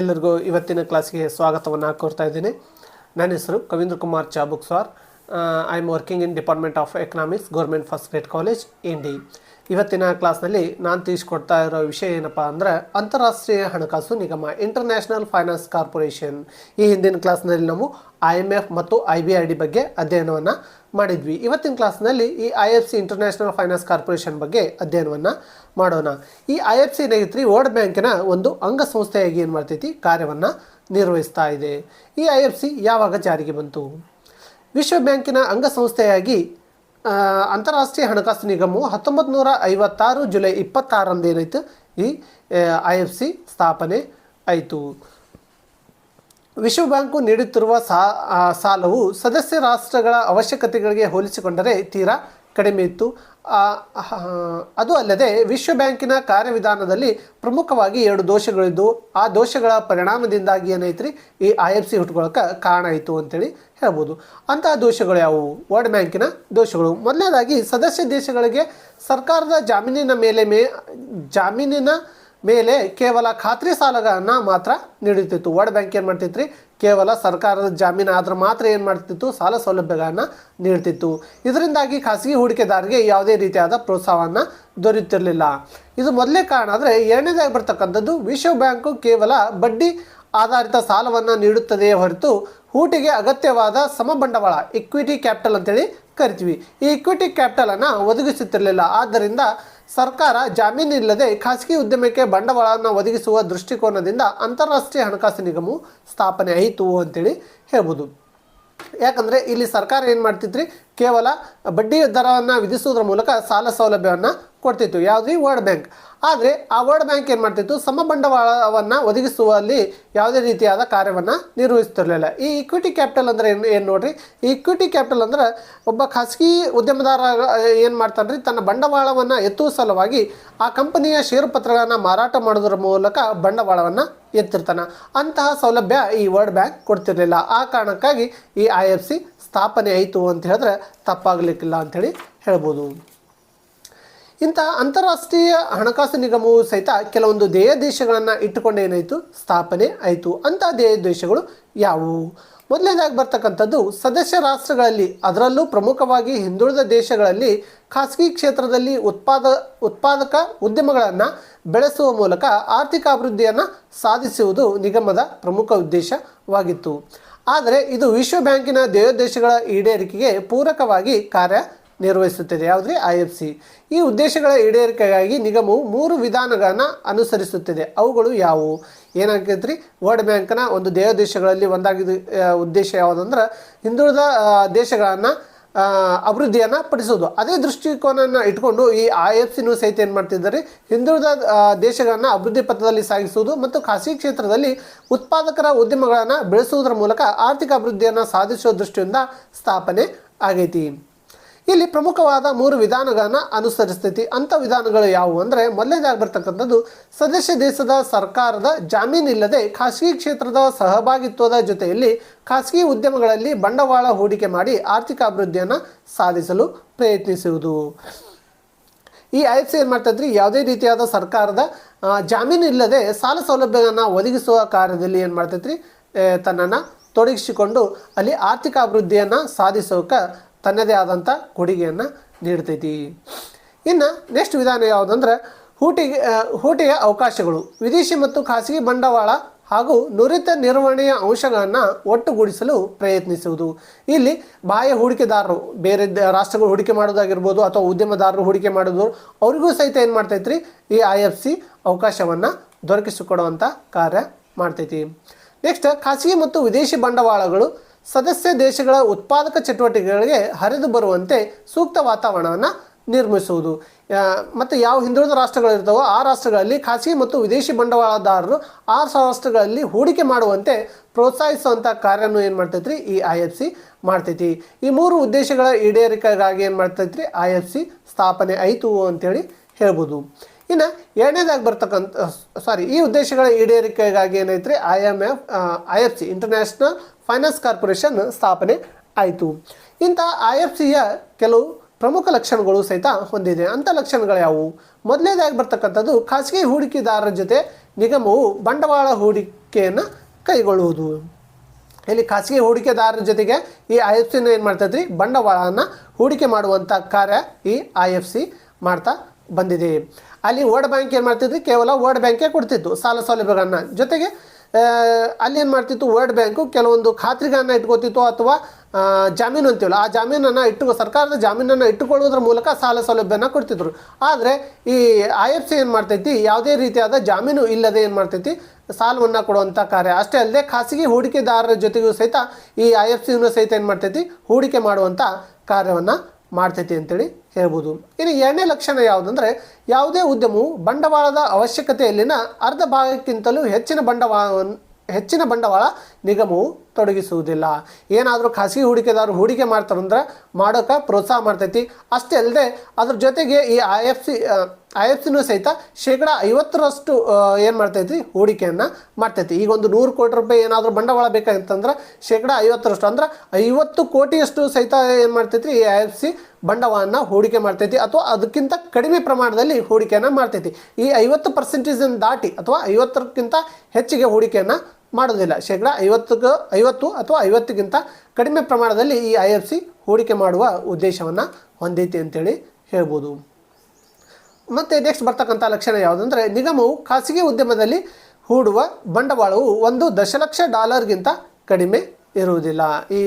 ಎಲ್ಲರಿಗೂ ಇವತ್ತಿನ ಕ್ಲಾಸ್ಗೆ ಸ್ವಾಗತವನ್ನು ಕೋರ್ತಾ ಇದ್ದೀನಿ. ನನ್ನ ಹೆಸರು Kavindra Kumar Chabuk sir I am working in department of economics government first grade college Indi ಇವತ್ತಿನ ಕ್ಲಾಸ್ನಲ್ಲಿ ನಾನು ತಿಳಿಸ್ಕೊಡ್ತಾ ಇರೋ ವಿಷಯ ಏನಪ್ಪ ಅಂದ್ರೆ ಅಂತಾರಾಷ್ಟ್ರೀಯ ಹಣಕಾಸು ನಿಗಮ ಇಂಟರ್ನ್ಯಾಷನಲ್ ಫೈನಾನ್ಸ್ ಕಾರ್ಪೊರೇಷನ್ ಈ ಹಿಂದಿನ ಕ್ಲಾಸ್ನಲ್ಲಿ ನಾವು ಐ ಎಂ ಎಫ್ ಮತ್ತು ಐ ಬಿ ಐ ಡಿ ಬಗ್ಗೆ ಅಧ್ಯಯನವನ್ನು ಮಾಡಿದ್ವಿ. ಇವತ್ತಿನ ಕ್ಲಾಸ್ನಲ್ಲಿ ಈ I F C international finance corporation ಬಗ್ಗೆ ಅಧ್ಯಯನವನ್ನು ಮಾಡೋಣ. ಈ ಐ ಎಫ್ ಸಿ ಏನಾಗೈತ್ರಿ ವರ್ಲ್ಡ್ ಬ್ಯಾಂಕಿನ ಒಂದು ಅಂಗಸಂಸ್ಥೆಯಾಗಿ ಏನು ಮಾಡ್ತೈತಿ? ಕಾರ್ಯವನ್ನು ನಿರ್ವಹಿಸ್ತಾ ಇದೆ. ಈ ಐ ಎಫ್ ಸಿ ಯಾವಾಗ ಜಾರಿಗೆ ಬಂತು? ವಿಶ್ವ ಬ್ಯಾಂಕಿನ ಅಂಗಸಂಸ್ಥೆಯಾಗಿ ಅಂತಾರಾಷ್ಟ್ರೀಯ ಹಣಕಾಸು ನಿಗಮವು ಹತ್ತೊಂಬತ್ತು ನೂರ ಐವತ್ತಾರು ಜುಲೈ ಇಪ್ಪತ್ತಾರರಂದು ಏನಾಯಿತು? ಈ ಐ ಎಫ್ ಸಿ ಸ್ಥಾಪನೆ ಆಯಿತು. ವಿಶ್ವ ಬ್ಯಾಂಕು ನೀಡುತ್ತಿರುವ ಸಾಲವು ಸದಸ್ಯ ರಾಷ್ಟ್ರಗಳ ಅವಶ್ಯಕತೆಗಳಿಗೆ ಹೋಲಿಸಿಕೊಂಡರೆ ತೀರಾ ಕಡಿಮೆ ಇತ್ತು. ಅದು ಅಲ್ಲದೆ ವಿಶ್ವ ಬ್ಯಾಂಕಿನ ಕಾರ್ಯವಿಧಾನದಲ್ಲಿ ಪ್ರಮುಖವಾಗಿ ಎರಡು ದೋಷಗಳಿದ್ದು, ಆ ದೋಷಗಳ ಪರಿಣಾಮದಿಂದಾಗಿ ಏನೈತ್ರಿ? ಈ ಐ ಎಫ್ ಸಿ ಹುಟ್ಕೊಳ್ಳೋಕೆ ಕಾರಣ ಆಯಿತು ಅಂತೇಳಿ ಹೇಳ್ಬೋದು. ಅಂತಹ ದೋಷಗಳು ಯಾವುವು? ವರ್ಲ್ಡ್ ಬ್ಯಾಂಕಿನ ದೋಷಗಳು. ಮೊದಲನೇದಾಗಿ ಸದಸ್ಯ ದೇಶಗಳಿಗೆ ಸರ್ಕಾರದ ಜಾಮೀನಿನ ಮೇಲೆ ಮೇ, ಜಾಮೀನಿನ ಮೇಲೆ ಕೇವಲ ಖಾತ್ರಿ ಸಾಲಗಳನ್ನು ಮಾತ್ರ ನೀಡುತ್ತಿತ್ತು. ವರ್ಲ್ಡ್ ಬ್ಯಾಂಕ್ ಏನು ಮಾಡ್ತಿತ್ತು ಕೇವಲ ಸರ್ಕಾರದ ಜಾಮೀನು ಆದ್ರೆ ಮಾತ್ರ ಏನು ಮಾಡ್ತಿತ್ತು? ಸಾಲ ಸೌಲಭ್ಯಗಳನ್ನು ನೀಡ್ತಿತ್ತು. ಇದರಿಂದಾಗಿ ಖಾಸಗಿ ಹೂಡಿಕೆದಾರರಿಗೆ ಯಾವುದೇ ರೀತಿಯಾದ ಪ್ರೋತ್ಸಾಹವನ್ನ ದೊರೆಯುತ್ತಿರಲಿಲ್ಲ. ಇದು ಮೊದಲೇ ಕಾರಣ ಆದ್ರೆ ಎರಡನೇದಾಗಿ ಬರ್ತಕ್ಕಂಥದ್ದು, ವಿಶ್ವ ಬ್ಯಾಂಕು ಕೇವಲ ಬಡ್ಡಿ ಆಧಾರಿತ ಸಾಲವನ್ನು ನೀಡುತ್ತದೆಯೇ ಹೊರತು ಹೂಟಿಗೆ ಅಗತ್ಯವಾದ ಸಮಬಂಡವಾಳ ಇಕ್ವಿಟಿ ಕ್ಯಾಪಿಟಲ್ ಅಂತೇಳಿ ಕರಿತೀವಿ. ಈ ಇಕ್ವಿಟಿ ಕ್ಯಾಪಿಟಲನ್ನು ಒದಗಿಸುತ್ತಿರಲಿಲ್ಲ. ಆದ್ದರಿಂದ ಸರ್ಕಾರ ಜಾಮೀನಿಲ್ಲದೆ ಖಾಸಗಿ ಉದ್ಯಮಕ್ಕೆ ಬಂಡವಾಳವನ್ನು ಒದಗಿಸುವ ದೃಷ್ಟಿಕೋನದಿಂದ ಅಂತಾರಾಷ್ಟ್ರೀಯ ಹಣಕಾಸು ನಿಗಮವು ಸ್ಥಾಪನೆ ಆಯಿತು ಅಂತೇಳಿ ಹೇಳ್ಬೋದು. ಯಾಕಂದರೆ ಇಲ್ಲಿ ಸರ್ಕಾರ ಏನು ಮಾಡ್ತಿದ್ರಿ ಕೇವಲ ಬಡ್ಡಿ ದರವನ್ನು ವಿಧಿಸುವುದರ ಮೂಲಕ ಸಾಲ ಸೌಲಭ್ಯವನ್ನು ಕೊಡ್ತಿತ್ತು, ಯಾವುದೇ ವರ್ಡ್ ಬ್ಯಾಂಕ್ ಆದರೆ ಆ ವರ್ಡ್ ಬ್ಯಾಂಕ್ ಏನು ಮಾಡ್ತಿತ್ತು? ಸಮಬಂಡವಾಳವನ್ನು ಒದಗಿಸುವಲ್ಲಿ ಯಾವುದೇ ರೀತಿಯಾದ ಕಾರ್ಯವನ್ನು ನಿರ್ವಹಿಸ್ತಿರಲಿಲ್ಲ. ಈ ಇಕ್ವಿಟಿ ಕ್ಯಾಪಿಟಲ್ ಅಂದರೆ ಏನು ಏನು ನೋಡಿರಿ? ಈ ಇಕ್ವಿಟಿ ಕ್ಯಾಪಿಟಲ್ ಅಂದ್ರೆ ಒಬ್ಬ ಖಾಸಗಿ ಉದ್ಯಮದಾರ, ಏನು ಮಾಡ್ತಾನೆ ರೀ ತನ್ನ ಬಂಡವಾಳವನ್ನು ಎತ್ತುವ ಸಲುವಾಗಿ ಆ ಕಂಪನಿಯ ಷೇರುಪತ್ರಗಳನ್ನು ಮಾರಾಟ ಮಾಡೋದ್ರ ಮೂಲಕ ಬಂಡವಾಳವನ್ನು ಎತ್ತಿರ್ತಾನೆ. ಅಂತಹ ಸೌಲಭ್ಯ ಈ ವರ್ಡ್ ಬ್ಯಾಂಕ್ ಕೊಡ್ತಿರಲಿಲ್ಲ. ಆ ಕಾರಣಕ್ಕಾಗಿ ಈ ಐ ಸ್ಥಾಪನೆ ಆಯಿತು ಅಂತ ಹೇಳಿದ್ರೆ ತಪ್ಪಾಗಲಿಕ್ಕಿಲ್ಲ ಅಂಥೇಳಿ ಹೇಳ್ಬೋದು. ಇಂಥ ಅಂತಾರಾಷ್ಟ್ರೀಯ ಹಣಕಾಸು ನಿಗಮವು ಸಹಿತ ಕೆಲವೊಂದು ಧ್ಯೇಯ ದೇಶಗಳನ್ನು ಇಟ್ಟುಕೊಂಡು ಏನಾಯಿತು? ಸ್ಥಾಪನೆ ಆಯಿತು. ಅಂಥ ಧ್ಯೇಯ ದೇಶಗಳು ಯಾವುವು? ಮೊದಲನೇದಾಗಿ ಬರ್ತಕ್ಕಂಥದ್ದು, ಸದಸ್ಯ ರಾಷ್ಟ್ರಗಳಲ್ಲಿ, ಅದರಲ್ಲೂ ಪ್ರಮುಖವಾಗಿ ಹಿಂದುಳಿದ ದೇಶಗಳಲ್ಲಿ ಖಾಸಗಿ ಕ್ಷೇತ್ರದಲ್ಲಿ ಉತ್ಪಾದ, ಉತ್ಪಾದಕ ಉದ್ಯಮಗಳನ್ನು ಬೆಳೆಸುವ ಮೂಲಕ ಆರ್ಥಿಕ ಅಭಿವೃದ್ಧಿಯನ್ನು ಸಾಧಿಸುವುದು ನಿಗಮದ ಪ್ರಮುಖ ಉದ್ದೇಶವಾಗಿತ್ತು. ಆದರೆ ಇದು ವಿಶ್ವ ಬ್ಯಾಂಕಿನ ಧ್ಯೇಯೋದ್ದೇಶಗಳ ಈಡೇರಿಕೆಗೆ ಪೂರಕವಾಗಿ ಕಾರ್ಯ ನಿರ್ವಹಿಸುತ್ತದೆ. ಯಾವುದ್ರಿ? ಐ ಎಫ್ ಸಿ ಈ ಉದ್ದೇಶಗಳ ಈಡೇರಿಕೆಗಾಗಿ ನಿಗಮವು ಮೂರು ವಿಧಾನಗಳನ್ನು ಅನುಸರಿಸುತ್ತಿದೆ. ಅವುಗಳು ಯಾವುವು? ಏನಾಗೈತ್ರಿ ವರ್ಲ್ಡ್ ಬ್ಯಾಂಕ್ನ ಒಂದು ದೇಶಗಳಲ್ಲಿ ಒಂದಾಗಿದ್ದ ಆ, ಉದ್ದೇಶ ಯಾವುದಂದ್ರೆ ಹಿಂದುಳಿದ ದೇಶಗಳನ್ನು ಅಭಿವೃದ್ಧಿಯನ್ನು ಪಡಿಸೋದು ಅದೇ ದೃಷ್ಟಿಕೋನನ ಇಟ್ಕೊಂಡು ಈ ಐ ಎಫ್ ಸಿನೂ ಸಹಿತ ಏನು ಮಾಡ್ತಿದ್ದಾರೆ? ಹಿಂದುಳಿದ ದೇಶಗಳನ್ನು ಅಭಿವೃದ್ಧಿ ಪಥದಲ್ಲಿ ಸಾಗಿಸುವುದು ಮತ್ತು ಖಾಸಗಿ ಕ್ಷೇತ್ರದಲ್ಲಿ ಉತ್ಪಾದಕರ ಉದ್ಯಮಗಳನ್ನು ಬೆಳೆಸುವುದರ ಮೂಲಕ ಆರ್ಥಿಕ ಅಭಿವೃದ್ಧಿಯನ್ನು ಸಾಧಿಸುವ ದೃಷ್ಟಿಯಿಂದ ಸ್ಥಾಪನೆ ಆಗೈತಿ. ಇಲ್ಲಿ ಪ್ರಮುಖವಾದ ಮೂರು ವಿಧಾನಗಳನ್ನು ಅನುಸರಿಸ್ತೈತಿ. ಅಂಥ ವಿಧಾನಗಳು ಯಾವುವು ಅಂದರೆ ಮೊದಲನೇದಾಗಿ ಬರ್ತಕ್ಕಂಥದ್ದು ಸದಸ್ಯ ದೇಶದ ಸರ್ಕಾರದ ಜಾಮೀನಿಲ್ಲದೆ ಖಾಸಗಿ ಕ್ಷೇತ್ರದ ಸಹಭಾಗಿತ್ವದ ಜೊತೆಯಲ್ಲಿ ಖಾಸಗಿ ಉದ್ಯಮಗಳಲ್ಲಿ ಬಂಡವಾಳ ಹೂಡಿಕೆ ಮಾಡಿ ಆರ್ಥಿಕ ಅಭಿವೃದ್ಧಿಯನ್ನು ಸಾಧಿಸಲು ಪ್ರಯತ್ನಿಸುವುದು. ಈ ಐ ಎಫ್ ಸಿ ಏನು ಮಾಡ್ತದ್ರಿ ಯಾವುದೇ ರೀತಿಯಾದ ಸರ್ಕಾರದ ಜಾಮೀನು ಇಲ್ಲದೆ ಸಾಲ ಸೌಲಭ್ಯವನ್ನು ಒದಗಿಸುವ ಕಾರ್ಯದಲ್ಲಿ ಏನು ಮಾಡ್ತೈತ್ರಿ ತನ್ನನ್ನು ತೊಡಗಿಸಿಕೊಂಡು ಅಲ್ಲಿ ಆರ್ಥಿಕ ಅಭಿವೃದ್ಧಿಯನ್ನು ಸಾಧಿಸೋಕೆ ತನ್ನದೇ ಆದಂಥ ಕೊಡುಗೆಯನ್ನು ನೀಡ್ತೈತಿ. ಇನ್ನು ನೆಕ್ಸ್ಟ್ ವಿಧಾನ ಯಾವುದಂದ್ರೆ ಹೂಟಿಗೆ ಹೂಟಿಗೆ ಅವಕಾಶಗಳು, ವಿದೇಶಿ ಮತ್ತು ಖಾಸಗಿ ಬಂಡವಾಳ ಹಾಗೂ ನುರಿತ ನಿರ್ವಹಣೆಯ ಅಂಶಗಳನ್ನು ಒಟ್ಟುಗೂಡಿಸಲು ಪ್ರಯತ್ನಿಸುವುದು. ಇಲ್ಲಿ ಬಾಹ್ಯ ಹೂಡಿಕೆದಾರರು, ಬೇರೆ ರಾಷ್ಟ್ರಗಳು ಹೂಡಿಕೆ ಮಾಡೋದಾಗಿರ್ಬೋದು ಅಥವಾ ಉದ್ಯಮದಾರರು ಹೂಡಿಕೆ ಮಾಡೋದು ಅವರಿಗೂ ಸಹಿತ ಏನು ಮಾಡ್ತೈತ್ರಿ? ಈ ಐ ಎಫ್ ಸಿ ಅವಕಾಶವನ್ನು ದೊರಕಿಸಿಕೊಡುವಂಥ ಕಾರ್ಯ ಮಾಡ್ತೈತಿ. ನೆಕ್ಸ್ಟ್ ಖಾಸಗಿ ಮತ್ತು ವಿದೇಶಿ ಬಂಡವಾಳಗಳು ಸದಸ್ಯ ದೇಶಗಳ ಉತ್ಪಾದಕ ಚಟುವಟಿಕೆಗಳಿಗೆ ಹರಿದು ಬರುವಂತೆ ಸೂಕ್ತ ವಾತಾವರಣವನ್ನು ನಿರ್ಮಿಸುವುದು. ಮತ್ತು ಯಾವ ಹಿಂದುಳಿದ ರಾಷ್ಟ್ರಗಳಿರ್ತಾವೋ ಆ ರಾಷ್ಟ್ರಗಳಲ್ಲಿ ಖಾಸಗಿ ಮತ್ತು ವಿದೇಶಿ ಬಂಡವಾಳದಾರರು ಆ ರಾಷ್ಟ್ರಗಳಲ್ಲಿ ಹೂಡಿಕೆ ಮಾಡುವಂತೆ ಪ್ರೋತ್ಸಾಹಿಸುವಂಥ ಕಾರ್ಯವನ್ನು ಏನು ಮಾಡ್ತೈತ್ರಿ? ಈ ಐ ಎಫ್ ಸಿ ಮಾಡ್ತೈತಿ. ಈ ಮೂರು ಉದ್ದೇಶಗಳ ಈಡೇರಿಕೆಗಾಗಿ ಏನು ಮಾಡ್ತೈತ್ರಿ? ಐ ಎಫ್ ಸಿ ಸ್ಥಾಪನೆ ಆಯಿತು ಅಂತೇಳಿ ಹೇಳ್ಬೋದು. ಇನ್ನು ಎರಡನೇದಾಗಿ ಬರ್ತಕ್ಕಂಥ ಸಾರಿ ಈ ಉದ್ದೇಶಗಳ ಈಡೇರಿಕೆಗಾಗಿ ಏನೈತ್ರಿ? I M F I F C international finance corporation ಸ್ಥಾಪನೆ ಆಯಿತು. ಇಂಥ ಐ ಎಫ್ ಸಿಯ ಕೆಲವು ಪ್ರಮುಖ ಲಕ್ಷಣಗಳು ಸಹಿತ ಹೊಂದಿದೆ. ಅಂಥ ಲಕ್ಷಣಗಳು ಯಾವುವು? ಮೊದಲನೇದಾಗಿ ಬರ್ತಕ್ಕಂಥದ್ದು, ಖಾಸಗಿ ಹೂಡಿಕೆದಾರರ ಜೊತೆ ನಿಗಮವು ಬಂಡವಾಳ ಹೂಡಿಕೆಯನ್ನು ಕೈಗೊಳ್ಳುವುದು. ಇಲ್ಲಿ ಖಾಸಗಿ ಹೂಡಿಕೆದಾರರ ಜೊತೆಗೆ ಈ ಐ ಎಫ್ ಸಿನ ಏನು ಮಾಡ್ತೈತ್ರಿ? ಬಂಡವಾಳನ ಹೂಡಿಕೆ ಮಾಡುವಂಥ ಕಾರ್ಯ ಈ ಐ ಎಫ್ ಸಿ ಮಾಡ್ತಾ ಬಂದಿದೆ. ಅಲ್ಲಿ ವರ್ಡ್ ಬ್ಯಾಂಕ್ ಏನು ಮಾಡ್ತಿದ್ವಿ? ಕೇವಲ ವರ್ಡ್ ಬ್ಯಾಂಕೇ ಕೊಡ್ತಿತ್ತು ಸಾಲ ಸೌಲಭ್ಯಗಳನ್ನು. ಜೊತೆಗೆ ಅಲ್ಲಿ ಏನು ಮಾಡ್ತಿತ್ತು? ವರ್ಲ್ಡ್ ಬ್ಯಾಂಕು ಕೆಲವೊಂದು ಖಾತ್ರಿಗಳನ್ನು ಇಟ್ಕೋತಿತ್ತು ಅಥವಾ ಜಾಮೀನು ಅಂತೀವಲ್ಲ, ಆ ಜಾಮೀನನ್ನು ಇಟ್ಟು, ಸರ್ಕಾರದ ಜಾಮೀನನ್ನು ಇಟ್ಟುಕೊಳ್ಳುವುದರ ಮೂಲಕ ಸಾಲ ಸೌಲಭ್ಯನ ಕೊಡ್ತಿದ್ರು. ಆದರೆ, ಈ ಐ ಎಫ್ ಸಿ ಏನು ಮಾಡ್ತೈತಿ? ಯಾವುದೇ ರೀತಿಯಾದ ಜಾಮೀನು ಇಲ್ಲದೆ ಏನು ಮಾಡ್ತೈತಿ? ಸಾಲವನ್ನು ಕೊಡುವಂಥ ಕಾರ್ಯ. ಅಷ್ಟೇ ಅಲ್ಲದೆ, ಖಾಸಗಿ ಹೂಡಿಕೆದಾರರ ಜೊತೆಗೂ ಸಹಿತ ಈ ಐ ಎಫ್ ಸಿನೂ ಸಹಿತ ಏನು ಮಾಡ್ತೈತಿ? ಹೂಡಿಕೆ ಮಾಡುವಂಥ ಕಾರ್ಯವನ್ನು ಮಾಡ್ತೈತಿ ಅಂತೇಳಿ ಹೇಳ್ಬೋದು. ಇನ್ನು ಎರಡನೇ ಲಕ್ಷಣ ಯಾವುದಂದ್ರೆ, ಯಾವುದೇ ಉದ್ಯಮವು ಬಂಡವಾಳದ ಅವಶ್ಯಕತೆಯಲ್ಲಿನ ಅರ್ಧ ಭಾಗಕ್ಕಿಂತಲೂ ಹೆಚ್ಚಿನ ಬಂಡವಾಳವನ್ನು ಹೆಚ್ಚಿನ ಬಂಡವಾಳ ನಿಗಮವು ತೊಡಗಿಸುವುದಿಲ್ಲ. ಏನಾದರೂ ಖಾಸಗಿ ಹೂಡಿಕೆದಾರರು ಹೂಡಿಕೆ ಮಾಡ್ತಾರಂದ್ರೆ, ಮಾಡೋಕೆ ಪ್ರೋತ್ಸಾಹ ಮಾಡ್ತೈತಿ. ಅಷ್ಟೇ ಅಲ್ಲದೆ, ಅದ್ರ ಜೊತೆಗೆ ಈ I F C I F ಸಹಿತ ಶೇಕಡ ಐವತ್ತರಷ್ಟು ಏನು ಮಾಡ್ತೈತಿ? ಹೂಡಿಕೆಯನ್ನು ಮಾಡ್ತೈತಿ. ಈಗ ಒಂದು ನೂರು ಕೋಟಿ ರೂಪಾಯಿ ಏನಾದರೂ ಬಂಡವಾಳ ಬೇಕಾಗಿತ್ತಂದ್ರೆ ಶೇಕಡ ಐವತ್ತರಷ್ಟು. ಅಂದ್ರೆ ಐವತ್ತು ಕೋಟಿಯಷ್ಟು ಸಹಿತ ಏನು ಮಾಡ್ತೈತಿ? ಈ ಐ ಎಫ್ ಸಿ ಬಂಡವಾಳನ ಹೂಡಿಕೆ ಮಾಡ್ತೈತಿ. ಅಥವಾ ಅದಕ್ಕಿಂತ ಕಡಿಮೆ ಪ್ರಮಾಣದಲ್ಲಿ ಹೂಡಿಕೆಯನ್ನು ಮಾಡ್ತೈತಿ. ಈ ಐವತ್ತು ಪರ್ಸೆಂಟೇಜನ್ನು ದಾಟಿ ಅಥವಾ ಐವತ್ತಕ್ಕಿಂತ ಹೆಚ್ಚಿಗೆ ಹೂಡಿಕೆಯನ್ನು ಮಾಡೋದಿಲ್ಲ ಶೇಕಡ ಐವತ್ತಕ್ಕೆ ಐವತ್ತು ಅಥವಾ ಐವತ್ತಕ್ಕಿಂತ ಕಡಿಮೆ ಪ್ರಮಾಣದಲ್ಲಿ ಈ ಐ ಎಫ್ ಸಿ ಹೂಡಿಕೆ ಮಾಡುವ ಉದ್ದೇಶವನ್ನು ಹೊಂದೈತಿ ಅಂತೇಳಿ ಹೇಳ್ಬೋದು. ಮತ್ತು ನೆಕ್ಸ್ಟ್ ಬರ್ತಕ್ಕಂಥ ಲಕ್ಷಣ ಯಾವುದಂದರೆ ನಿಗಮವು ಖಾಸಗಿ ಉದ್ಯಮದಲ್ಲಿ ಹೂಡುವ ಬಂಡವಾಳವು ಒಂದು ದಶಲಕ್ಷ ಡಾಲರ್ಗಿಂತ ಕಡಿಮೆ ಇರುವುದಿಲ್ಲ. ಈ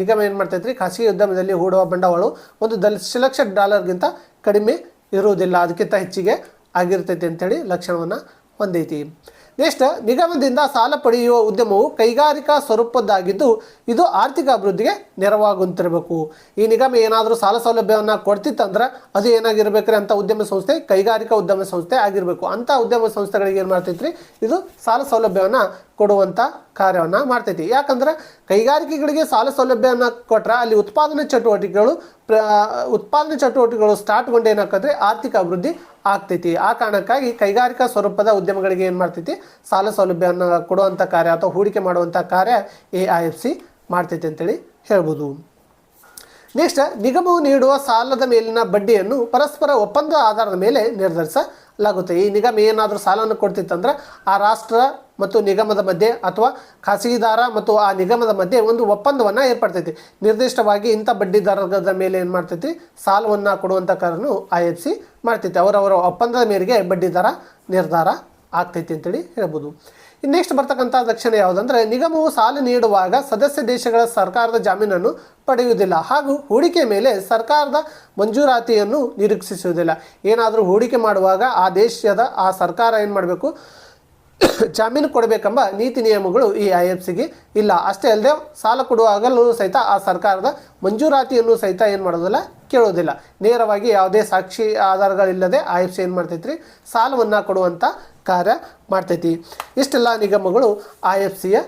ನಿಗಮ ಏನು ಮಾಡ್ತೈತ್ರಿ? ಖಾಸಗಿ ಉದ್ಯಮದಲ್ಲಿ ಹೂಡುವ ಬಂಡವಾಳವು ಒಂದು ದಶಲಕ್ಷ ಡಾಲರ್ಗಿಂತ ಕಡಿಮೆ ಇರುವುದಿಲ್ಲ. ಅದಕ್ಕಿಂತ ಹೆಚ್ಚಿಗೆ ಆಗಿರ್ತೈತಿ ಅಂಥೇಳಿ ಲಕ್ಷಣವನ್ನು ಹೊಂದೈತಿ. ನೆಕ್ಸ್ಟ್ ನಿಗಮದಿಂದ ಸಾಲ ಪಡೆಯುವ ಉದ್ಯಮವು ಕೈಗಾರಿಕಾ ಸ್ವರೂಪದ್ದಾಗಿದ್ದು ಇದು ಆರ್ಥಿಕ ಅಭಿವೃದ್ಧಿಗೆ ನೆರವಾಗುವಂತಿರಬೇಕು. ಈ ನಿಗಮ ಏನಾದರೂ ಸಾಲ ಸೌಲಭ್ಯವನ್ನು ಕೊಡ್ತಿತ್ತಂದ್ರೆ ಅದು ಏನಾಗಿರ್ಬೇಕ್ರಿ ಅಂತ ಉದ್ಯಮ ಸಂಸ್ಥೆ, ಕೈಗಾರಿಕಾ ಉದ್ಯಮ ಸಂಸ್ಥೆ ಆಗಿರಬೇಕು. ಅಂಥ ಉದ್ಯಮ ಸಂಸ್ಥೆಗಳಿಗೆ ಏನು ಮಾಡ್ತೈತ್ರಿ? ಇದು ಸಾಲ ಸೌಲಭ್ಯವನ್ನು ಕೊಡುವಂಥ ಕಾರ್ಯವನ್ನು ಮಾಡ್ತೈತಿ. ಯಾಕಂದ್ರೆ ಕೈಗಾರಿಕೆಗಳಿಗೆ ಸಾಲ ಸೌಲಭ್ಯವನ್ನು ಕೊಟ್ಟರೆ ಅಲ್ಲಿ ಉತ್ಪಾದನಾ ಚಟುವಟಿಕೆಗಳು ಪ್ರ, ಉತ್ಪಾದನೆ ಚಟುವಟಿಕೆಗಳು ಸ್ಟಾರ್ಟ್ಗೊಂಡು ಏನಾಗ್ತದೆ? ಆರ್ಥಿಕ ಅಭಿವೃದ್ಧಿ ಆಗ್ತೈತಿ. ಆ ಕಾರಣಕ್ಕಾಗಿ ಕೈಗಾರಿಕಾ ಸ್ವರೂಪದ ಉದ್ಯಮಗಳಿಗೆ ಏನು ಮಾಡ್ತೈತಿ? ಸಾಲ ಸೌಲಭ್ಯವನ್ನು ಕೊಡುವಂಥ ಕಾರ್ಯ ಅಥವಾ ಹೂಡಿಕೆ ಮಾಡುವಂಥ ಕಾರ್ಯ ಎ ಐ ಎಫ್ ಸಿ ಮಾಡ್ತೈತಿ ಅಂತೇಳಿ ಹೇಳ್ಬೋದು. ನೆಕ್ಸ್ಟ್ ನಿಗಮವು ನೀಡುವ ಸಾಲದ ಮೇಲಿನ ಬಡ್ಡಿಯನ್ನು ಪರಸ್ಪರ ಒಪ್ಪಂದ ಆಧಾರದ ಮೇಲೆ ನಿರ್ಧರಿಸಲಾಗುತ್ತೆ. ಈ ನಿಗಮ ಏನಾದರೂ ಸಾಲವನ್ನು ಕೊಡ್ತಿತ್ತಂದ್ರೆ ಆ ರಾಷ್ಟ್ರ ಮತ್ತು ನಿಗಮದ ಮಧ್ಯೆ ಅಥವಾ ಖಾಸಗಿದಾರ ಮತ್ತು ಆ ನಿಗಮದ ಮಧ್ಯೆ ಒಂದು ಒಪ್ಪಂದವನ್ನು ಏರ್ಪಡ್ತೈತಿ. ನಿರ್ದಿಷ್ಟವಾಗಿ ಇಂಥ ಬಡ್ಡಿ ದರದ ಮೇಲೆ ಏನು ಮಾಡ್ತೈತಿ? ಸಾಲವನ್ನು ಕೊಡುವಂಥ ಕಾರನ್ನು ಐ ಎಫ್ ಮಾಡ್ತೈತಿ ಅವರವರ ಒಪ್ಪಂದದ ಮೇರೆಗೆ ಬಡ್ಡಿ ದರ ನಿರ್ಧಾರ ಆಗ್ತೈತಿ ಅಂತೇಳಿ ಹೇಳ್ಬೋದು. ಇನ್ನು ನೆಕ್ಸ್ಟ್ ಬರ್ತಕ್ಕಂಥ ಲಕ್ಷಣ ಯಾವುದಂದ್ರೆ, ನಿಗಮವು ಸಾಲ ನೀಡುವಾಗ ಸದಸ್ಯ ದೇಶಗಳ ಸರ್ಕಾರದ ಜಾಮೀನನ್ನು ಪಡೆಯುವುದಿಲ್ಲ ಹಾಗೂ ಹೂಡಿಕೆ ಮೇಲೆ ಸರ್ಕಾರದ ಮಂಜೂರಾತಿಯನ್ನು ನಿರೀಕ್ಷಿಸುವುದಿಲ್ಲ. ಏನಾದರೂ ಹೂಡಿಕೆ ಮಾಡುವಾಗ ಆ ದೇಶದ, ಆ ಸರ್ಕಾರ ಏನು ಮಾಡಬೇಕು? ಜಾಮೀನು ಕೊಡಬೇಕೆಂಬ ನೀತಿ ನಿಯಮಗಳು ಈ ಐ ಎಫ್ ಸಿಗೆ ಇಲ್ಲ. ಅಷ್ಟೇ ಅಲ್ಲದೆ ಸಾಲ ಕೊಡುವಾಗಲೂ ಸಹಿತ ಆ ಸರ್ಕಾರದ ಮಂಜೂರಾತಿಯನ್ನು ಸಹಿತ ಏನು ಮಾಡೋದಿಲ್ಲ? ಕೇಳೋದಿಲ್ಲ. ನೇರವಾಗಿ ಯಾವುದೇ ಸಾಕ್ಷಿ ಆಧಾರಗಳಿಲ್ಲದೆ ಐ ಎಫ್ ಸಿ ಏನು ಮಾಡ್ತೈತ್ರಿ? ಸಾಲವನ್ನು ಕೊಡುವಂಥ ಕಾರ್ಯ ಮಾಡ್ತೈತಿ. ಇಷ್ಟೆಲ್ಲ ನಿಗಮಗಳು ಐ ಎಫ್ ಸಿಯ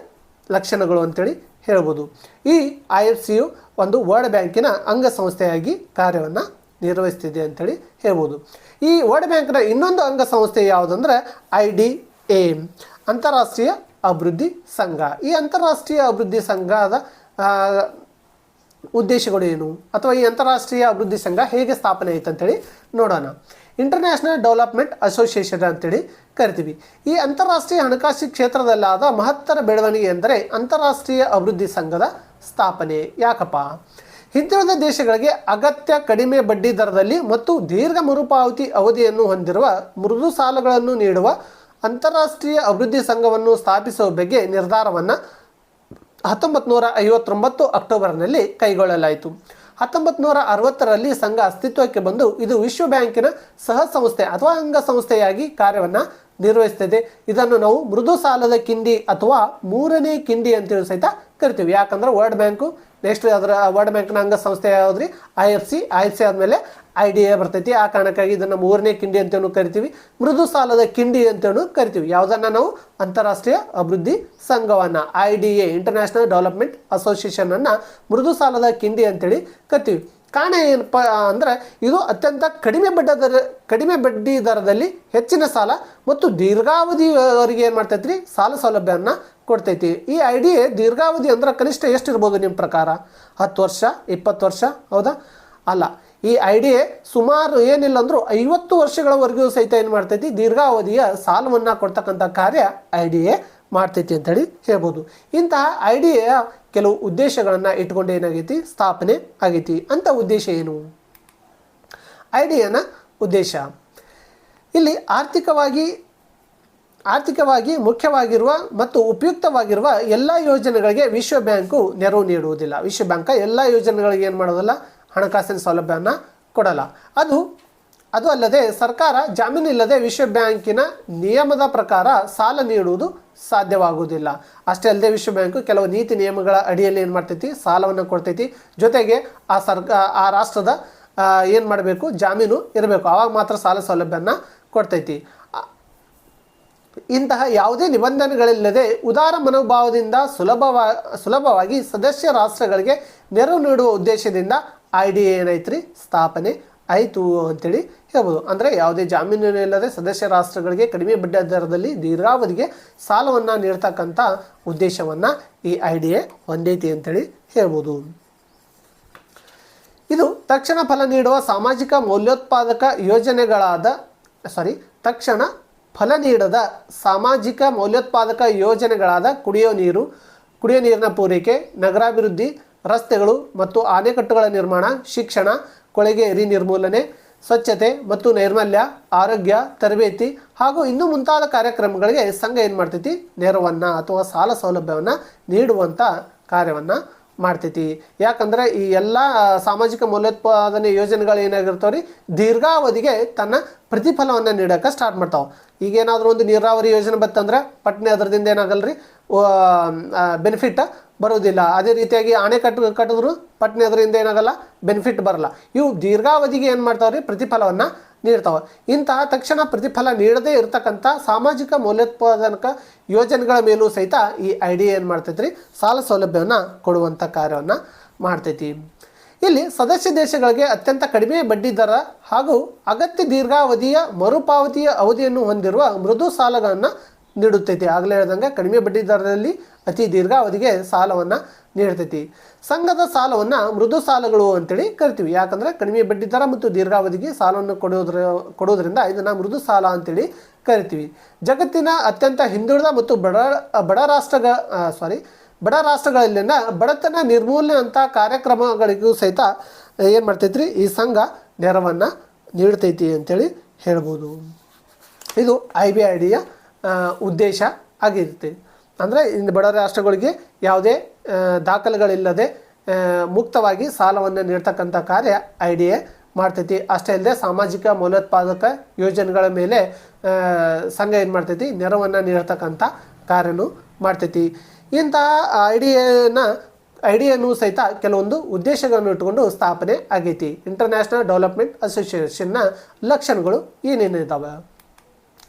ಲಕ್ಷಣಗಳು ಅಂತೇಳಿ ಹೇಳ್ಬೋದು. ಈ ಐ ಎಫ್ ಸಿಯು ಒಂದು ವರ್ಲ್ಡ್ ಬ್ಯಾಂಕಿನ ಅಂಗಸಂಸ್ಥೆಯಾಗಿ ಕಾರ್ಯವನ್ನು ನಿರ್ವಹಿಸ್ತಿದೆ ಅಂತೇಳಿ ಹೇಳ್ಬೋದು. ಈ ವರ್ಲ್ಡ್ ಬ್ಯಾಂಕ್ನ ಇನ್ನೊಂದು ಅಂಗಸಂಸ್ಥೆ ಯಾವುದಂದ್ರೆ ಐ ಡಿ ಎ ಅಂತಾರಾಷ್ಟ್ರೀಯ ಅಭಿವೃದ್ಧಿ ಸಂಘ. ಈ ಅಂತಾರಾಷ್ಟ್ರೀಯ ಅಭಿವೃದ್ಧಿ ಸಂಘದ ಉದ್ದೇಶಗಳು ಏನು ಅಥವಾ ಈ ಅಂತಾರಾಷ್ಟ್ರೀಯ ಅಭಿವೃದ್ಧಿ ಸಂಘ ಹೇಗೆ ಸ್ಥಾಪನೆ ಆಯಿತು ಅಂತೇಳಿ ನೋಡೋಣ. ಇಂಟರ್ನ್ಯಾಷನಲ್ ಡೆವಲಪ್ಮೆಂಟ್ ಅಸೋಸಿಯೇಷನ್ ಅಂತೇಳಿ ಕರಿತೀವಿ. ಈ ಅಂತಾರಾಷ್ಟ್ರೀಯ ಹಣಕಾಸು ಕ್ಷೇತ್ರದಲ್ಲಾದ ಮಹತ್ತರ ಬೆಳವಣಿಗೆ ಎಂದರೆ ಅಂತಾರಾಷ್ಟ್ರೀಯ ಅಭಿವೃದ್ಧಿ ಸಂಘದ ಸ್ಥಾಪನೆ. ಯಾಕಪ್ಪ? ಹಿಂದುಳಿದ ದೇಶಗಳಿಗೆ ಅಗತ್ಯ ಕಡಿಮೆ ಬಡ್ಡಿ ದರದಲ್ಲಿ ಮತ್ತು ದೀರ್ಘ ಮರುಪಾವತಿ ಅವಧಿಯನ್ನು ಹೊಂದಿರುವ ಮೃದು ಸಾಲಗಳನ್ನು ನೀಡುವ ಅಂತಾರಾಷ್ಟ್ರೀಯ ಅಭಿವೃದ್ಧಿ ಸಂಘವನ್ನು ಸ್ಥಾಪಿಸುವ ಬಗ್ಗೆ ನಿರ್ಧಾರವನ್ನು ಹತ್ತೊಂಬತ್ತು ನೂರ ಐವತ್ತೊಂಬತ್ತು ಅಕ್ಟೋಬರ್ನಲ್ಲಿ ಕೈಗೊಳ್ಳಲಾಯಿತು. ಹತ್ತೊಂಬತ್ತು ನೂರ ಅರವತ್ತರಲ್ಲಿ ಸಂಘ ಅಸ್ತಿತ್ವಕ್ಕೆ ಬಂದು ಇದು ವಿಶ್ವ ಬ್ಯಾಂಕಿನ ಸಹ ಸಂಸ್ಥೆ ಅಥವಾ ಅಂಗಸಂಸ್ಥೆಯಾಗಿ ಕಾರ್ಯವನ್ನು ನಿರ್ವಹಿಸ್ತಿದೆ ಇದನ್ನು ನಾವು ಮೃದು ಸಾಲದ ಕಿಂಡಿ ಅಥವಾ ಮೂರನೇ ಕಿಂಡಿ ಅಂತೇಳಿ ಸಹಿತ ಕರಿತೀವಿ. ಯಾಕಂದ್ರೆ ವರ್ಲ್ಡ್ ಬ್ಯಾಂಕು ನೆಕ್ಸ್ಟ್ ಅದರ ವರ್ಲ್ಡ್ ಬ್ಯಾಂಕ್ನ ಅಂಗಸಂಸ್ಥೆ ಯಾವುದ್ರಿ? I F C I F C ಆದಮೇಲೆ ಐ ಡಿ ಎ ಬರ್ತೈತಿ. ಆ ಕಾರಣಕ್ಕಾಗಿ ಇದನ್ನು ಮೂರನೇ ಕಿಂಡಿ ಅಂತೇನು ಕರಿತೀವಿ. ಮೃದು ಸಾಲದ ಕಿಂಡಿ ಅಂತೇನು ಕರಿತೀವಿ. ಯಾವುದನ್ನು ನಾವು? ಅಂತಾರಾಷ್ಟ್ರೀಯ ಅಭಿವೃದ್ಧಿ ಸಂಘವನ್ನು I D A international development ಅಸೋಸಿಯೇಷನನ್ನು ಮೃದು ಸಾಲದ ಕಿಂಡಿ ಅಂತೇಳಿ ಕರಿತೀವಿ. ಕಾರಣ ಏನಪ್ಪ ಅಂದರೆ, ಇದು ಅತ್ಯಂತ ಕಡಿಮೆ ಬಡ್ಡ ದರ, ಕಡಿಮೆ ಬಡ್ಡಿ ದರದಲ್ಲಿ ಹೆಚ್ಚಿನ ಸಾಲ ಮತ್ತು ದೀರ್ಘಾವಧಿವರೆಗೆ ಏನು ಮಾಡ್ತೈತ್ರಿ? ಸಾಲ ಸೌಲಭ್ಯವನ್ನು ಕೊಡ್ತೈತಿ. ಈ ಐ ಡಿ ದೀರ್ಘಾವಧಿ ಅಂದ್ರೆ ಕನಿಷ್ಠ ಎಷ್ಟು ಇರ್ಬೋದು ನಿಮ್ಮ ಪ್ರಕಾರ? ಹತ್ತು ವರ್ಷ, ಇಪ್ಪತ್ತು ವರ್ಷ, ಹೌದಾ? ಅಲ್ಲ, ಈ ಐ ಡಿ ಸುಮಾರು ಏನಿಲ್ಲ ಅಂದರೂ ಐವತ್ತು ವರ್ಷಗಳವರೆಗೂ ಸಹಿತ ಏನು ಮಾಡ್ತೈತಿ? ದೀರ್ಘಾವಧಿಯ ಸಾಲವನ್ನು ಕೊಡ್ತಕ್ಕಂಥ ಕಾರ್ಯ ಐ ಡಿ ಎ ಮಾಡ್ತೈತಿ ಅಂತೇಳಿ ಹೇಳ್ಬೋದು. ಇಂತಹ ಐ ಡಿ ಎಯ ಕೆಲವು ಉದ್ದೇಶಗಳನ್ನು ಇಟ್ಕೊಂಡು ಏನಾಗೈತಿ? ಸ್ಥಾಪನೆ ಆಗೈತಿ. ಅಂತ ಉದ್ದೇಶ ಏನು? ಐ ಡಿ ಎನ ಉದ್ದೇಶ. ಇಲ್ಲಿ ಆರ್ಥಿಕವಾಗಿ ಆರ್ಥಿಕವಾಗಿ ಮುಖ್ಯವಾಗಿರುವ ಮತ್ತು ಉಪಯುಕ್ತವಾಗಿರುವ ಎಲ್ಲ ಯೋಜನೆಗಳಿಗೆ ವಿಶ್ವ ಬ್ಯಾಂಕು ನೆರವು ನೀಡುವುದಿಲ್ಲ. ವಿಶ್ವ ಬ್ಯಾಂಕ್ ಎಲ್ಲ ಯೋಜನೆಗಳಿಗೆ ಏನು ಮಾಡೋದಿಲ್ಲ? ಹಣಕಾಸಿನ ಸೌಲಭ್ಯವನ್ನು ಕೊಡಲ್ಲ. ಅದು ಅದು ಅಲ್ಲದೆ ಸರ್ಕಾರ ಜಾಮೀನಿಲ್ಲದೆ ವಿಶ್ವ ಬ್ಯಾಂಕಿನ ನಿಯಮದ ಪ್ರಕಾರ ಸಾಲ ನೀಡುವುದು ಸಾಧ್ಯವಾಗುವುದಿಲ್ಲ. ಅಷ್ಟೇ ಅಲ್ಲದೆ ವಿಶ್ವ ಬ್ಯಾಂಕು ಕೆಲವು ನೀತಿ ನಿಯಮಗಳ ಅಡಿಯಲ್ಲಿ ಏನು ಮಾಡ್ತೈತಿ? ಸಾಲವನ್ನು ಕೊಡ್ತೈತಿ. ಜೊತೆಗೆ ಆ ಸರ್ಕ ಆ ರಾಷ್ಟ್ರದ ಏನು ಮಾಡಬೇಕು? ಜಾಮೀನು ಇರಬೇಕು. ಆವಾಗ ಮಾತ್ರ ಸಾಲ ಸೌಲಭ್ಯನ ಕೊಡ್ತೈತಿ. ಇಂತಹ ಯಾವುದೇ ನಿಬಂಧನೆಗಳಿಲ್ಲದೆ ಉದಾರ ಮನೋಭಾವದಿಂದ ಸುಲಭವಾ, ಸುಲಭವಾಗಿ ಸದಸ್ಯ ರಾಷ್ಟ್ರಗಳಿಗೆ ನೆರವು ನೀಡುವ ಉದ್ದೇಶದಿಂದ ಐ ಡಿ ಏನೈತ್ರಿ ಸ್ಥಾಪನೆ ಆಯಿತು ಅಂತೇಳಿ ಹೇಳ್ಬೋದು. ಅಂದರೆ ಯಾವುದೇ ಜಾಮೀನು ಇಲ್ಲದೆ ಸದಸ್ಯ ರಾಷ್ಟ್ರಗಳಿಗೆ ಕಡಿಮೆ ಬಡ್ಡಿ ದರದಲ್ಲಿ ದೀರ್ಘಾವಧಿಗೆ ಸಾಲವನ್ನು ನೀಡ್ತಕ್ಕಂಥ ಉದ್ದೇಶವನ್ನು ಈ ಐ ಡಿ ಎ ಹೊಂದೈತಿ ಅಂತೇಳಿ ಹೇಳ್ಬೋದು. ಇದು ತಕ್ಷಣ ಫಲ ನೀಡುವ ಸಾಮಾಜಿಕ ಮೌಲ್ಯೋತ್ಪಾದಕ ಯೋಜನೆಗಳಾದ ಸಾರಿ ತಕ್ಷಣ ಫಲ ನೀಡದ ಸಾಮಾಜಿಕ ಮೌಲ್ಯೋತ್ಪಾದಕ ಯೋಜನೆಗಳಾದ ಕುಡಿಯೋ ನೀರು, ಕುಡಿಯೋ ನೀರಿನ ಪೂರೈಕೆ, ನಗರಾಭಿವೃದ್ಧಿ, ರಸ್ತೆಗಳು ಮತ್ತು ಆಣೆಕಟ್ಟುಗಳ ನಿರ್ಮಾಣ, ಶಿಕ್ಷಣ ಕೊಳೆಗೇರಿ ನಿರ್ಮೂಲನೆ, ಸ್ವಚ್ಛತೆ ಮತ್ತು ನೈರ್ಮಲ್ಯ, ಆರೋಗ್ಯ, ತರಬೇತಿ ಹಾಗೂ ಇನ್ನೂ ಮುಂತಾದ ಕಾರ್ಯಕ್ರಮಗಳಿಗೆ ಸಂಘ ಏನು ಮಾಡ್ತೈತಿ? ನೆರವನ್ನು ಅಥವಾ ಸಾಲ ಸೌಲಭ್ಯವನ್ನು ನೀಡುವಂಥ ಕಾರ್ಯವನ್ನು ಮಾಡ್ತೈತಿ. ಯಾಕಂದ್ರೆ ಈ ಎಲ್ಲ ಸಾಮಾಜಿಕ ಮೌಲ್ಯೋತ್ಪಾದನೆ ಯೋಜನೆಗಳು ಏನಾಗಿರ್ತಾವೆ ರೀ ದೀರ್ಘಾವಧಿಗೆ ತನ್ನ ಪ್ರತಿಫಲವನ್ನು ನೀಡೋಕೆ ಸ್ಟಾರ್ಟ್ ಮಾಡ್ತಾವೆ. ಈಗೇನಾದರೂ ಒಂದು ನೀರಾವರಿ ಯೋಜನೆ ಬತ್ತಂದ್ರೆ ಪಟ್ನೆ ಅದರದಿಂದ ಏನಾಗಲ್ಲ ರೀ ಬೆನಿಫಿಟ್ ಬರೋದಿಲ್ಲ ಅದೇ ರೀತಿಯಾಗಿ ಅಣೆಕಟ್ಟು ಕಟ್ಟಿದ್ರು ಪಟ್ನೆ ಅದರಿಂದ ಏನಾಗಲ್ಲ ಬೆನಿಫಿಟ್ ಬರಲ್ಲ. ಇವು ದೀರ್ಘಾವಧಿಗೆ ಏನು ಮಾಡ್ತಾವೆ ರೀ ಪ್ರತಿಫಲವನ್ನು ನೀಡ್ತಾವೆ. ಇಂತಹ ತಕ್ಷಣ ಪ್ರತಿಫಲ ನೀಡದೇ ಇರತಕ್ಕಂಥ ಸಾಮಾಜಿಕ ಮೌಲ್ಯೋತ್ಪಾದನಕ ಯೋಜನೆಗಳ ಮೇಲೂ ಸಹಿತ ಈ ಐಡಿಯಾ ಏನು ಮಾಡ್ತೈತಿ ಸಾಲ ಸೌಲಭ್ಯವನ್ನು ಕೊಡುವಂಥ ಕಾರ್ಯವನ್ನು ಮಾಡ್ತೈತಿ. ಇಲ್ಲಿ ಸದಸ್ಯ ದೇಶಗಳಿಗೆ ಅತ್ಯಂತ ಕಡಿಮೆ ಬಡ್ಡಿ ದರ ಹಾಗೂ ಅಗತ್ಯ ದೀರ್ಘಾವಧಿಯ ಮರುಪಾವತಿಯ ಅವಧಿಯನ್ನು ಹೊಂದಿರುವ ಮೃದು ಸಾಲಗಳನ್ನು ನೀಡುತ್ತೈತಿ. ಆಗಲೇ ಹೇಳ್ದಂಗೆ ಕಡಿಮೆ ಬಡ್ಡಿ ದರದಲ್ಲಿ ಅತಿ ದೀರ್ಘಾವಧಿಗೆ ಸಾಲವನ್ನು ನೀಡ್ತೈತಿ. ಸಂಘದ ಸಾಲವನ್ನು ಮೃದು ಸಾಲಗಳು ಅಂತೇಳಿ ಕರಿತೀವಿ. ಯಾಕಂದರೆ ಕಡಿಮೆ ಬಡ್ಡಿ ದರ ಮತ್ತು ದೀರ್ಘಾವಧಿಗೆ ಸಾಲವನ್ನು ಕೊಡೋದ್ರ, ಕೊಡೋದ್ರಿಂದ ಇದನ್ನು ಮೃದು ಸಾಲ ಅಂತೇಳಿ ಕರಿತೀವಿ. ಜಗತ್ತಿನ ಅತ್ಯಂತ ಹಿಂದುಳಿದ ಮತ್ತು ಬಡ ಬಡ ರಾಷ್ಟ್ರಗಳ ಸಾರಿ ಬಡ ರಾಷ್ಟ್ರಗಳಲ್ಲಿನ ಬಡತನ ನಿರ್ಮೂಲನೆ ಅಂತ ಕಾರ್ಯಕ್ರಮಗಳಿಗೂ ಸಹಿತ ಏನು ಮಾಡ್ತೈತ್ರಿ? ಈ ಸಂಘ ನೆರವನ್ನು ನೀಡ್ತೈತಿ ಅಂತೇಳಿ ಹೇಳ್ಬೋದು. ಇದು ಐ ಬಿ ಐ ಡಿಯ ಉದ್ದೇಶ ಆಗಿರುತ್ತೆ. ಅಂದರೆ ಇನ್ನು ಬಡ ರಾಷ್ಟ್ರಗಳಿಗೆ ಯಾವುದೇ ದಾಖಲೆಗಳಿಲ್ಲದೆ ಮುಕ್ತವಾಗಿ ಸಾಲವನ್ನು ನೀಡ್ತಕ್ಕಂಥ ಕಾರ್ಯ ಐ ಡಿ ಎ ಮಾಡ್ತೈತಿ. ಅಷ್ಟೇ ಅಲ್ಲದೆ ಸಾಮಾಜಿಕ ಮೌಲ್ಯೋತ್ಪಾದಕ ಯೋಜನೆಗಳ ಮೇಲೆ ಸಂಘ ಏನು ಮಾಡ್ತೈತಿ? ನೆರವನ್ನು ನೀಡ್ತಕ್ಕಂಥ ಕಾರ್ಯನೂ ಮಾಡ್ತೈತಿ. ಇಂತಹ ಐ ಐಡಿಯನ್ನು ಸಹಿತ ಕೆಲವೊಂದು ಉದ್ದೇಶಗಳನ್ನು ಇಟ್ಟುಕೊಂಡು ಸ್ಥಾಪನೆ ಆಗೈತಿ. ಇಂಟರ್ನ್ಯಾಷನಲ್ ಡೆವಲಪ್ಮೆಂಟ್ ಅಸೋಸಿಯೇಷನ್ನ ಲಕ್ಷಣಗಳು ಏನೇನಿದ್ದಾವೆ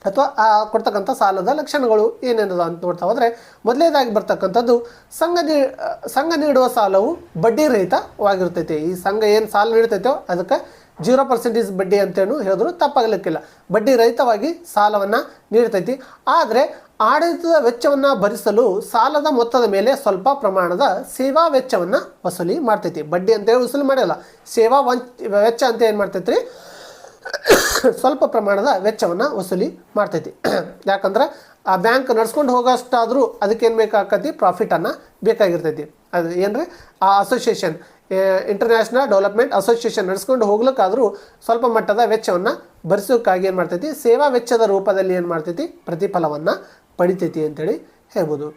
ಅಥವಾ, ಆ, ಕೊಡ್ತಕ್ಕಂಥ ಸಾಲದ ಲಕ್ಷಣಗಳು ಏನೇನದ ಅಂತ ನೋಡ್ತಾ ಹೋದರೆ ಮೊದಲನೇದಾಗಿ ಬರ್ತಕ್ಕಂಥದ್ದು ಸಂಘ ನೀ ಸಂಘ ನೀಡುವ ಸಾಲವು ಬಡ್ಡಿ ರಹಿತವಾಗಿರ್ತೈತಿ. ಈ ಸಂಘ ಏನು ಸಾಲ ನೀಡ್ತೈತೋ ಅದಕ್ಕೆ ಜೀರೋ ಪರ್ಸೆಂಟೇಜ್ ಬಡ್ಡಿ ಅಂತೇನು ಹೇಳಿದ್ರು ತಪ್ಪಾಗಲಿಕ್ಕಿಲ್ಲ. ಬಡ್ಡಿ ರಹಿತವಾಗಿ ಸಾಲವನ್ನು ನೀಡ್ತೈತಿ. ಆದರೆ ಆಡಳಿತದ ವೆಚ್ಚವನ್ನು ಭರಿಸಲು ಸಾಲದ ಮೊತ್ತದ ಮೇಲೆ ಸ್ವಲ್ಪ ಪ್ರಮಾಣದ ಸೇವಾ ವೆಚ್ಚವನ್ನು ವಸೂಲಿ ಮಾಡ್ತೈತಿ. ಬಡ್ಡಿ ಅಂತೇಳಿ ವಸೂಲಿ ಮಾಡಲ್ಲ. ಸೇವಾ ವಂಚ, ವೆಚ್ಚ ಅಂತ ಏನು ಮಾಡ್ತೈತಿ ಸ್ವಲ್ಪ ಪ್ರಮಾಣದ ವೆಚ್ಚವನ್ನು ವಸೂಲಿ ಮಾಡ್ತೈತಿ. ಯಾಕಂದ್ರೆ ಆ ಬ್ಯಾಂಕ್ ನಡ್ಸ್ಕೊಂಡು ಹೋಗೋಷ್ಟಾದರೂ ಅದಕ್ಕೇನು ಬೇಕಾಕತಿ? ಪ್ರಾಫಿಟನ್ನು ಬೇಕಾಗಿರ್ತೈತಿ. ಅದು ಏನ್ರಿ? ಆ ಅಸೋಸಿಯೇಷನ್ ಇಂಟರ್ನ್ಯಾಷನಲ್ ಡೆವಲಪ್ಮೆಂಟ್ ಅಸೋಸಿಯೇಷನ್ ನಡ್ಸ್ಕೊಂಡು ಹೋಗ್ಲಿಕ್ಕಾದರೂ ಸ್ವಲ್ಪ ಮಟ್ಟದ ವೆಚ್ಚವನ್ನು ಭರಿಸೋಕ್ಕಾಗಿ ಏನು ಮಾಡ್ತೈತಿ? ಸೇವಾ ವೆಚ್ಚದ ರೂಪದಲ್ಲಿ ಏನು ಮಾಡ್ತೈತಿ? ಪ್ರತಿಫಲವನ್ನು ಪಡಿತೈತಿ ಅಂತೇಳಿ ಹೇಳ್ಬೋದು.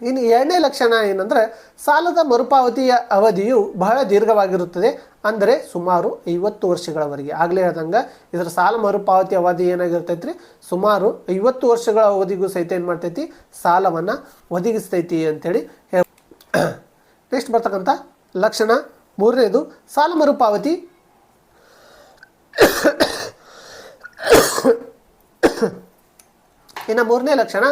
ಇನ್ನು ಎರಡನೇ ಲಕ್ಷಣ ಏನಂದರೆ ಸಾಲದ ಮರುಪಾವತಿಯ ಅವಧಿಯು ಬಹಳ ದೀರ್ಘವಾಗಿರುತ್ತದೆ. ಅಂದರೆ ಸುಮಾರು ಐವತ್ತು ವರ್ಷಗಳವರೆಗೆ. ಆಗಲೇ ಹೇಳ್ದಂಗೆ ಇದರ ಸಾಲ ಮರುಪಾವತಿ ಅವಧಿ ಏನಾಗಿರ್ತೈತ್ರಿ? ಸುಮಾರು ಐವತ್ತು ವರ್ಷಗಳ ಅವಧಿಗೂ ಸಹಿತ ಏನು ಮಾಡ್ತೈತಿ? ಸಾಲವನ್ನು ಒದಗಿಸ್ತೈತಿ ಅಂತೇಳಿ ಹೇಳಿ ನೆಕ್ಸ್ಟ್ ಬರ್ತಕ್ಕಂಥ ಲಕ್ಷಣ ಮೂರನೇದು ಸಾಲ ಮರುಪಾವತಿ. ಇನ್ನು ಮೂರನೇ ಲಕ್ಷಣ,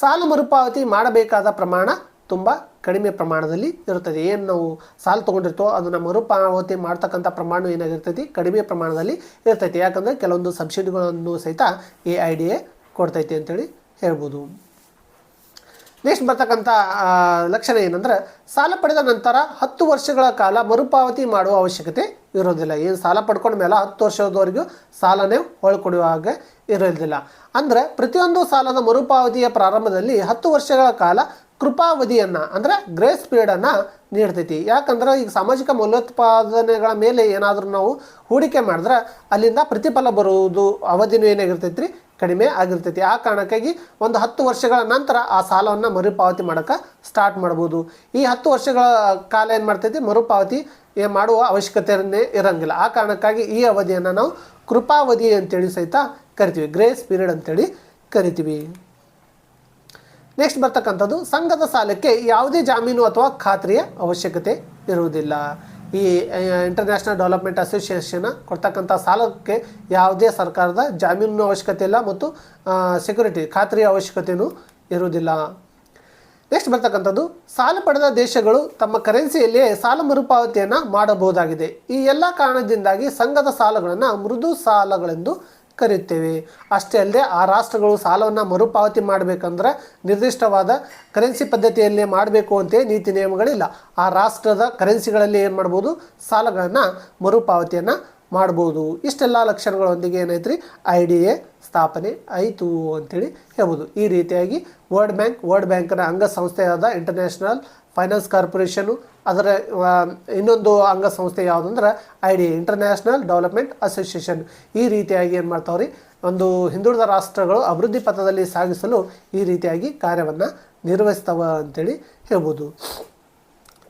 ಸಾಲ ಮರುಪಾವತಿ ಮಾಡಬೇಕಾದ ಪ್ರಮಾಣ ತುಂಬ ಕಡಿಮೆ ಪ್ರಮಾಣದಲ್ಲಿ ಇರುತ್ತದೆ. ಏನು ನಾವು ಸಾಲ ತೊಗೊಂಡಿರ್ತೋ ಅದನ್ನು ಮರುಪಾವತಿ ಮಾಡ್ತಕ್ಕಂಥ ಪ್ರಮಾಣ ಏನಾಗಿರ್ತೈತಿ? ಕಡಿಮೆ ಪ್ರಮಾಣದಲ್ಲಿ ಇರ್ತೈತಿ. ಯಾಕಂದರೆ ಕೆಲವೊಂದು ಸಬ್ಸಿಡಿಗಳನ್ನು ಸಹಿತ ಎ ಐ ಡಿ ಎ ಕೊಡ್ತೈತಿ ಅಂತೇಳಿ ಹೇಳ್ಬೋದು. ನೆಕ್ಸ್ಟ್ ಬರ್ತಕ್ಕಂಥ ಲಕ್ಷಣ ಏನಂದ್ರೆ ಸಾಲ ಪಡೆದ ನಂತರ ಹತ್ತು ವರ್ಷಗಳ ಕಾಲ ಮರುಪಾವತಿ ಮಾಡುವ ಅವಶ್ಯಕತೆ ಇರೋದಿಲ್ಲ. ಏನು ಸಾಲ ಪಡ್ಕೊಂಡ ಮೇಲೆ ಹತ್ತು ವರ್ಷದವರೆಗೂ ಸಾಲನೇ ಹೊಳ್ಕೊಡುವ ಹಾಗೆ ಇರೋದಿಲ್ಲ. ಅಂದರೆ ಪ್ರತಿಯೊಂದು ಸಾಲದ ಮರುಪಾವತಿಯ ಪ್ರಾರಂಭದಲ್ಲಿ ಹತ್ತು ವರ್ಷಗಳ ಕಾಲ ಕೃಪಾವಧಿಯನ್ನು, ಅಂದರೆ ಗ್ರೇಸ್ ಪೀರಿಯಡನ್ನು ನೀಡ್ತೈತಿ. ಯಾಕಂದ್ರೆ ಈಗ ಸಾಮಾಜಿಕ ಮೌಲ್ಯೋತ್ಪಾದನೆಗಳ ಮೇಲೆ ಏನಾದರೂ ನಾವು ಹೂಡಿಕೆ ಮಾಡಿದ್ರೆ ಅಲ್ಲಿಂದ ಪ್ರತಿಫಲ ಬರುವುದು ಅವಧಿನೂ ಏನಾಗಿರ್ತೈತಿ ಕಡಿಮೆ ಆಗಿರ್ತೈತಿ. ಆ ಕಾರಣಕ್ಕಾಗಿ ಒಂದು ಹತ್ತು ವರ್ಷಗಳ ನಂತರ ಆ ಸಾಲವನ್ನು ಮರುಪಾವತಿ ಮಾಡೋಕೆ ಸ್ಟಾರ್ಟ್ ಮಾಡ್ಬೋದು ಈ ಹತ್ತು ವರ್ಷಗಳ ಕಾಲ ಏನು ಮಾಡ್ತೈತಿ? ಮರುಪಾವತಿ ಮಾಡುವ ಅವಶ್ಯಕತೆಯನ್ನೇ ಇರೋಂಗಿಲ್ಲ. ಆ ಕಾರಣಕ್ಕಾಗಿ ಈ ಅವಧಿಯನ್ನು ನಾವು ಕೃಪಾವಧಿ ಅಂತೇಳಿ ಸಹಿತ ಕರಿತೀವಿ. ಗ್ರೇಸ್ ಪೀರಿಯಡ್ ಅಂತೇಳಿ ಕರಿತೀವಿ. ನೆಕ್ಸ್ಟ್ ಬರ್ತಕ್ಕಂಥದ್ದು, ಸಂಘದ ಸಾಲಕ್ಕೆ ಯಾವುದೇ ಜಾಮೀನು ಅಥವಾ ಖಾತ್ರಿಯ ಅವಶ್ಯಕತೆ ಇರುವುದಿಲ್ಲ. ಈ ಇಂಟರ್ನ್ಯಾಷನಲ್ ಡೆವಲಪ್ಮೆಂಟ್ ಅಸೋಸಿಯೇಷನ್ ಕೊಡ್ತಕ್ಕಂಥ ಸಾಲಕ್ಕೆ ಯಾವುದೇ ಸರ್ಕಾರದ ಜಾಮೀನು ಅವಶ್ಯಕತೆ ಇಲ್ಲ ಮತ್ತು ಸೆಕ್ಯೂರಿಟಿ ಖಾತ್ರಿಯ ಅವಶ್ಯಕತೆಯೂ ಇರುವುದಿಲ್ಲ. ನೆಕ್ಸ್ಟ್ ಬರ್ತಕ್ಕಂಥದ್ದು, ಸಾಲ ಪಡೆದ ದೇಶಗಳು ತಮ್ಮ ಕರೆನ್ಸಿಯಲ್ಲಿಯೇ ಸಾಲ ಮರುಪಾವತಿಯನ್ನು ಮಾಡಬಹುದಾಗಿದೆ. ಈ ಎಲ್ಲ ಕಾರಣದಿಂದಾಗಿ ಸಂಘದ ಸಾಲಗಳನ್ನು ಮೃದು ಸಾಲಗಳೆಂದು ಕರೆಯುತ್ತೇವೆ. ಅಷ್ಟೇ ಅಲ್ಲದೆ ಆ ರಾಷ್ಟ್ರಗಳು ಸಾಲವನ್ನು ಮರುಪಾವತಿ ಮಾಡಬೇಕಂದ್ರೆ ನಿರ್ದಿಷ್ಟವಾದ ಕರೆನ್ಸಿ ಪದ್ಧತಿಯಲ್ಲೇ ಮಾಡಬೇಕು ಅಂತ ನೀತಿ ನಿಯಮಗಳಿಲ್ಲ. ಆ ರಾಷ್ಟ್ರದ ಕರೆನ್ಸಿಗಳಲ್ಲಿ ಏನು ಮಾಡ್ಬೋದು? ಸಾಲಗಳನ್ನು ಮರುಪಾವತಿಯನ್ನು ಮಾಡ್ಬೋದು. ಇಷ್ಟೆಲ್ಲ ಲಕ್ಷಣಗಳೊಂದಿಗೆ ಏನೈತ್ರಿ ಐ ಡಿ ಎ ಸ್ಥಾಪನೆ ಆಯಿತು ಅಂತೇಳಿ ಹೇಳ್ಬೋದು. ಈ ರೀತಿಯಾಗಿ ವರ್ಲ್ಡ್ ಬ್ಯಾಂಕ್ ವರ್ಲ್ಡ್ ಬ್ಯಾಂಕ್ನ ಅಂಗಸಂಸ್ಥೆಯಾದ ಇಂಟರ್ನ್ಯಾಷನಲ್ ಫೈನಾನ್ಸ್ ಕಾರ್ಪೊರೇಷನು, ಅದರ ಇನ್ನೊಂದು ಅಂಗಸಂಸ್ಥೆ ಯಾವುದಂದ್ರೆ I D international development association ಈ ರೀತಿಯಾಗಿ ಏನು ಮಾಡ್ತಾವ್ರಿ? ಒಂದು ಹಿಂದುಳಿದ ರಾಷ್ಟ್ರಗಳು ಅಭಿವೃದ್ಧಿ ಪಥದಲ್ಲಿ ಸಾಗಿಸಲು ಈ ರೀತಿಯಾಗಿ ಕಾರ್ಯವನ್ನು ನಿರ್ವಹಿಸ್ತವ ಅಂತೇಳಿ ಹೇಳ್ಬೋದು.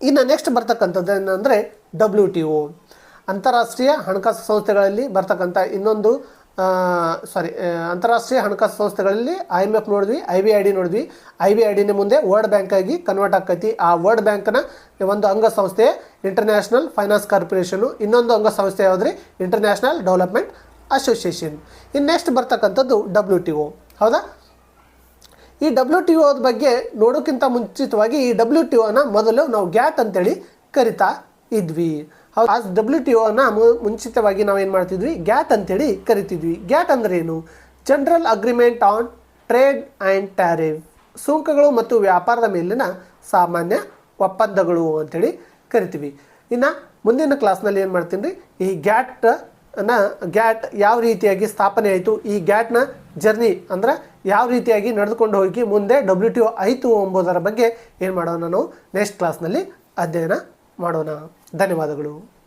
ಇನ್ನು ನೆಕ್ಸ್ಟ್ ಬರ್ತಕ್ಕಂಥದ್ದು ಏನಂದರೆ ಡಬ್ಲ್ಯೂ ಟಿ ಒ ಅಂತಾರಾಷ್ಟ್ರೀಯ ಹಣಕಾಸು ಸಂಸ್ಥೆಗಳಲ್ಲಿ ಬರ್ತಕ್ಕಂಥ ಇನ್ನೊಂದು ಸಾರಿ ಅಂತಾರಾಷ್ಟ್ರೀಯ ಹಣಕಾಸು ಸಂಸ್ಥೆಗಳಲ್ಲಿ ಐ ಎಂ ಎಫ್ ನೋಡಿದ್ವಿ ಐ ಬಿ ಐ ಡಿ ನೋಡಿದ್ವಿ. ಐ ಬಿ ಐ ಡಿನ ಮುಂದೆ ವರ್ಲ್ಡ್ ಬ್ಯಾಂಕ್ ಆಗಿ ಕನ್ವರ್ಟ್ ಆಕೈತಿ ಆ ವರ್ಲ್ಡ್ ಬ್ಯಾಂಕ್ನ ಒಂದು ಅಂಗಸಂಸ್ಥೆ ಇಂಟರ್ನ್ಯಾಷನಲ್ ಫೈನಾನ್ಸ್ ಕಾರ್ಪೊರೇಷನು ಇನ್ನೊಂದು ಅಂಗಸಂಸ್ಥೆ ಯಾವುದ್ರಿ? ಇಂಟರ್ನ್ಯಾಷನಲ್ ಡೆವಲಪ್ಮೆಂಟ್ ಅಸೋಸಿಯೇಷನ್ ಇನ್ನು ನೆಕ್ಸ್ಟ್ ಬರ್ತಕ್ಕಂಥದ್ದು ಡಬ್ಲ್ಯೂ ಟಿ ಒ ಹೌದಾ? ಈ ಡಬ್ಲ್ಯೂ ಟಿ ಒದ ಬಗ್ಗೆ ನೋಡೋಕ್ಕಿಂತ ಮುಂಚಿತವಾಗಿ ಈ ಡಬ್ಲ್ಯೂ ಟಿ ಒನ ಮೊದಲು ನಾವು ಗ್ಯಾಟ್ ಅಂತೇಳಿ ಕರಿತಾ ಇದ್ವಿ. ಆ ಡಬ್ಲ್ಯೂ ಟಿ ಒನ ಮುಂಚಿತವಾಗಿ ನಾವು ಏನು ಮಾಡ್ತಿದ್ವಿ? ಗ್ಯಾಟ್ ಅಂತೇಳಿ ಕರಿತಿದ್ವಿ. ಗ್ಯಾಟ್ ಅಂದ್ರೆ ಏನು? General agreement on trade and tariff ಸುಂಕಗಳು ಮತ್ತು ವ್ಯಾಪಾರದ ಮೇಲಿನ ಸಾಮಾನ್ಯ ಒಪ್ಪಂದಗಳು ಅಂತೇಳಿ ಕರಿತೀವಿ. ಇನ್ನು ಮುಂದಿನ ಕ್ಲಾಸ್ನಲ್ಲಿ ಏನು ಮಾಡ್ತೀನಿ? ರೀ ಈ ಗ್ಯಾಟ್ ಅನ್ನ, ಗ್ಯಾಟ್ ಯಾವ ರೀತಿಯಾಗಿ ಸ್ಥಾಪನೆ ಆಯಿತು? ಈ ಗ್ಯಾಟ್ನ ಜರ್ನಿ ಅಂದ್ರೆ ಯಾವ ರೀತಿಯಾಗಿ ನಡೆದುಕೊಂಡು ಹೋಗಿ ಮುಂದೆ ಡಬ್ಲ್ಯೂ ಟಿ ಒ ಆಯಿತು ಎಂಬುದರ ಬಗ್ಗೆ ಏನು ಮಾಡೋಣ ನಾವು? ನೆಕ್ಸ್ಟ್ ಕ್ಲಾಸ್ನಲ್ಲಿ ಅಧ್ಯಯನ ಮಾಡೋಣ. ಧನ್ಯವಾದಗಳು.